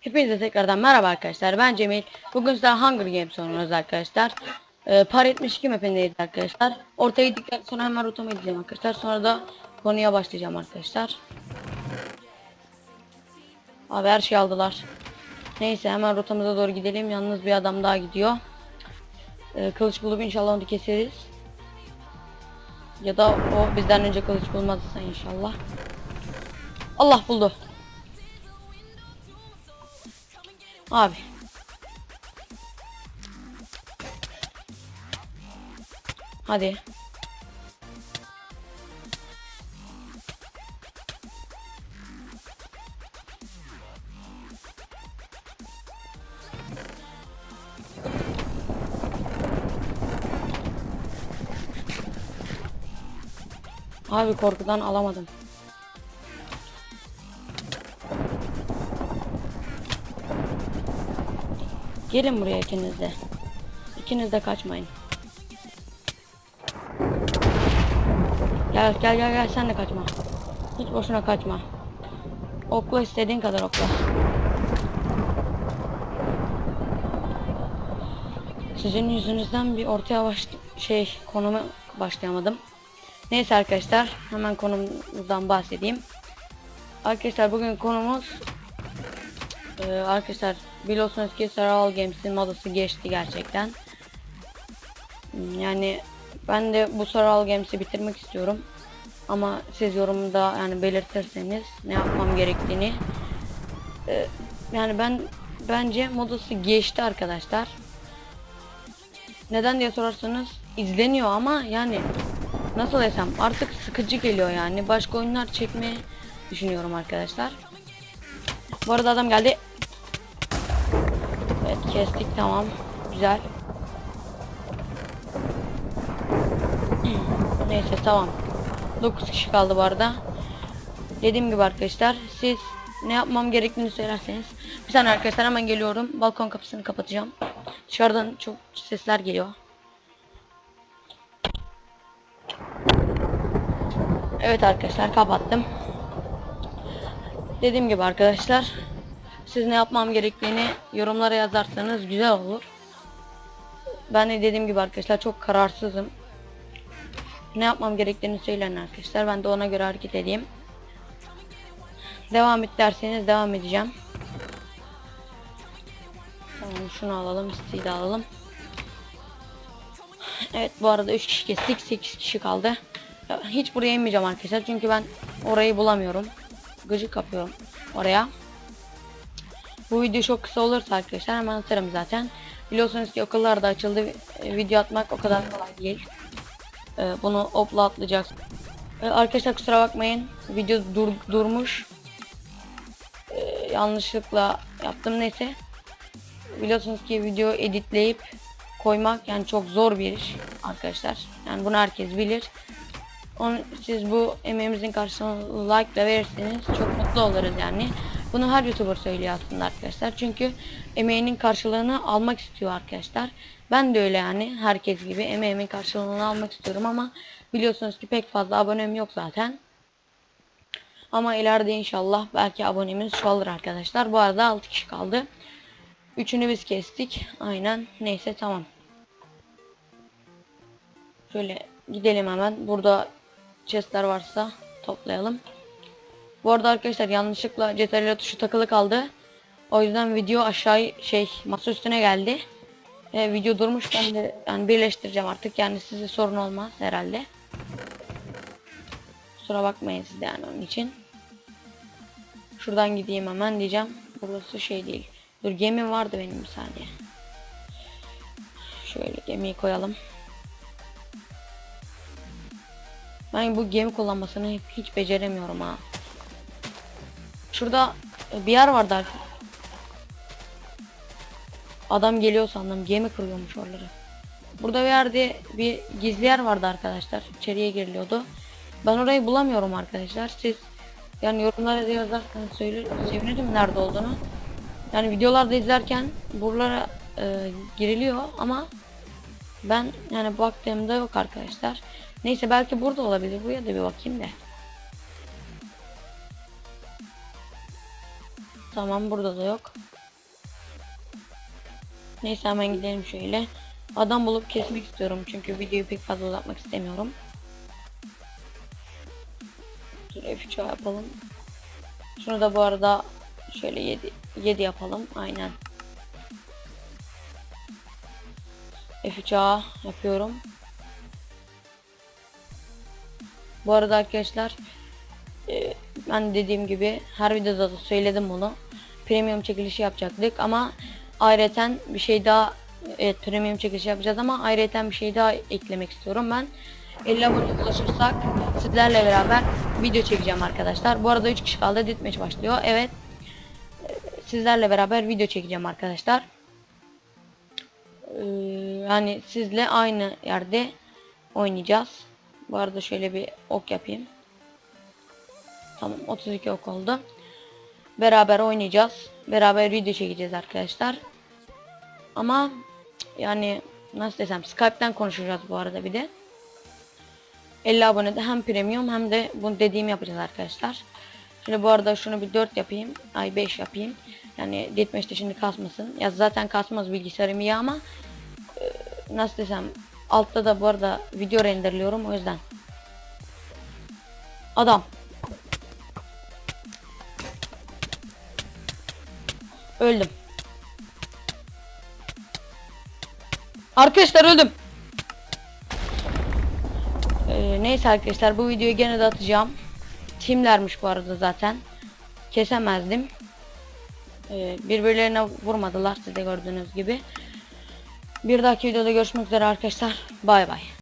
Hepinize tekrardan merhaba arkadaşlar. Ben Cemil. Bugün size Hunger Games oynuyoruz arkadaşlar. Ee, Par 72 mapindeyiz arkadaşlar. Ortaya gittikten sonra hemen rotama gideceğim arkadaşlar. Sonra da konuya başlayacağım arkadaşlar. Abi her şey aldılar. Neyse hemen rotamıza doğru gidelim. Yalnız bir adam daha gidiyor. Ee, kılıç bulup inşallah onu keseriz. Ya da o bizden önce kılıç bulmazsa inşallah. Allah buldu. Abi. Hadi. Abi korkudan alamadım. Gelin buraya ikiniz de. İkiniz de kaçmayın. Gel gel gel gel sen de kaçma. Hiç boşuna kaçma. Okla istediğin kadar okla. Sizin yüzünüzden bir ortaya baş şey konumu başlayamadım. Neyse arkadaşlar hemen konumuzdan bahsedeyim. Arkadaşlar bugün konumuz ee, arkadaşlar biliyorsunuz ki Survival Games'in modası geçti gerçekten. Yani ben de bu Survival Games'i bitirmek istiyorum. Ama siz yorumda yani belirtirseniz ne yapmam gerektiğini. Ee, yani ben bence modası geçti arkadaşlar. Neden diye sorarsanız izleniyor ama yani nasıl desem artık sıkıcı geliyor yani. Başka oyunlar çekmeyi düşünüyorum arkadaşlar. Bu arada adam geldi. Evet kestik tamam. Güzel. Neyse tamam. 9 kişi kaldı bu arada. Dediğim gibi arkadaşlar siz ne yapmam gerektiğini söylerseniz. Bir saniye arkadaşlar hemen geliyorum. Balkon kapısını kapatacağım. Dışarıdan çok sesler geliyor. Evet arkadaşlar kapattım. Dediğim gibi arkadaşlar siz ne yapmam gerektiğini yorumlara yazarsanız güzel olur. Ben de dediğim gibi arkadaşlar çok kararsızım. Ne yapmam gerektiğini söyleyin arkadaşlar. Ben de ona göre hareket edeyim. Devam et derseniz devam edeceğim. Tamam şunu alalım. isteği de alalım. Evet bu arada 3 kişi kestik. 8 kişi kaldı. Hiç buraya inmeyeceğim arkadaşlar. Çünkü ben orayı bulamıyorum. Gıcık kapıyorum oraya. Bu video çok kısa olursa arkadaşlar hemen atarım zaten. Biliyorsunuz ki okullarda açıldı. E, Video atmak o kadar kolay değil. E, Bunu opla atlayacağız. E, Arkadaşlar kusura bakmayın. Video dur, durmuş. Yanlışlıkla yaptım neyse. Biliyorsunuz ki video editleyip koymak yani çok zor bir iş arkadaşlar. Yani bunu herkes bilir. Onu, siz bu emeğimizin karşılığını like ile verirseniz çok mutlu oluruz yani. Bunu her YouTuber söylüyor aslında arkadaşlar. Çünkü emeğinin karşılığını almak istiyor arkadaşlar. Ben de öyle yani herkes gibi emeğimin karşılığını almak istiyorum ama biliyorsunuz ki pek fazla abonem yok zaten. Ama ileride inşallah belki abonemiz çoğalır arkadaşlar. Bu arada 6 kişi kaldı. Üçünü biz kestik. Aynen. Neyse tamam. Şöyle gidelim hemen. Burada chestler varsa toplayalım. Bu arada arkadaşlar yanlışlıkla CTRL tuşu takılı kaldı. O yüzden video aşağı şey masa üstüne geldi. E, video durmuş ben de yani birleştireceğim artık yani size sorun olmaz herhalde. Kusura bakmayın siz de yani onun için. Şuradan gideyim hemen diyeceğim. Burası şey değil. Dur gemi vardı benim bir saniye. Şöyle gemiyi koyalım. Ben bu gemi kullanmasını hiç beceremiyorum ha. Şurada e, bir yer vardı ar- Adam geliyor sandım. Gemi kırıyormuş oraları. Burada bir yerde bir gizli yer vardı arkadaşlar. İçeriye giriliyordu. Ben orayı bulamıyorum arkadaşlar. Siz yani yorumlara yazarsanız söyler, sevinirim nerede olduğunu. Yani videolarda izlerken buralara e, giriliyor ama Ben yani baktığımda yok arkadaşlar. Neyse belki burada olabilir. Buraya da bir bakayım da. Tamam burada da yok. Neyse hemen gidelim şöyle. Adam bulup kesmek istiyorum çünkü videoyu pek fazla uzatmak istemiyorum. Dur F3 yapalım. Şunu da bu arada şöyle 7 7 yapalım. Aynen. F3A yapıyorum. Bu arada arkadaşlar e, ben dediğim gibi her videoda da söyledim bunu. Premium çekilişi yapacaktık ama ayrıca bir şey daha evet premium çekilişi yapacağız ama ayrıca bir şey daha eklemek istiyorum ben. 50 abone ulaşırsak sizlerle beraber video çekeceğim arkadaşlar. Bu arada 3 kişi kaldı. Ditmeç başlıyor. Evet. Sizlerle beraber video çekeceğim arkadaşlar. Ee, yani sizle aynı yerde oynayacağız. Bu arada şöyle bir ok yapayım. Tamam 32 ok oldu. Beraber oynayacağız. Beraber video çekeceğiz arkadaşlar. Ama yani nasıl desem Skype'ten konuşacağız bu arada bir de. 50 abonede hem premium hem de bu dediğimi yapacağız arkadaşlar. Şimdi bu arada şunu bir 4 yapayım. Ay 5 yapayım. Yani Deathmatch'te şimdi kasmasın. Ya zaten kasmaz bilgisayarım iyi ama e, nasıl desem altta da bu arada video renderliyorum o yüzden. Adam. Öldüm. Arkadaşlar öldüm. Ee, neyse arkadaşlar bu videoyu gene de atacağım. Timlermiş bu arada zaten. Kesemezdim. Ee, birbirlerine vurmadılar siz de gördüğünüz gibi. Bir dahaki videoda görüşmek üzere arkadaşlar. Bay bay.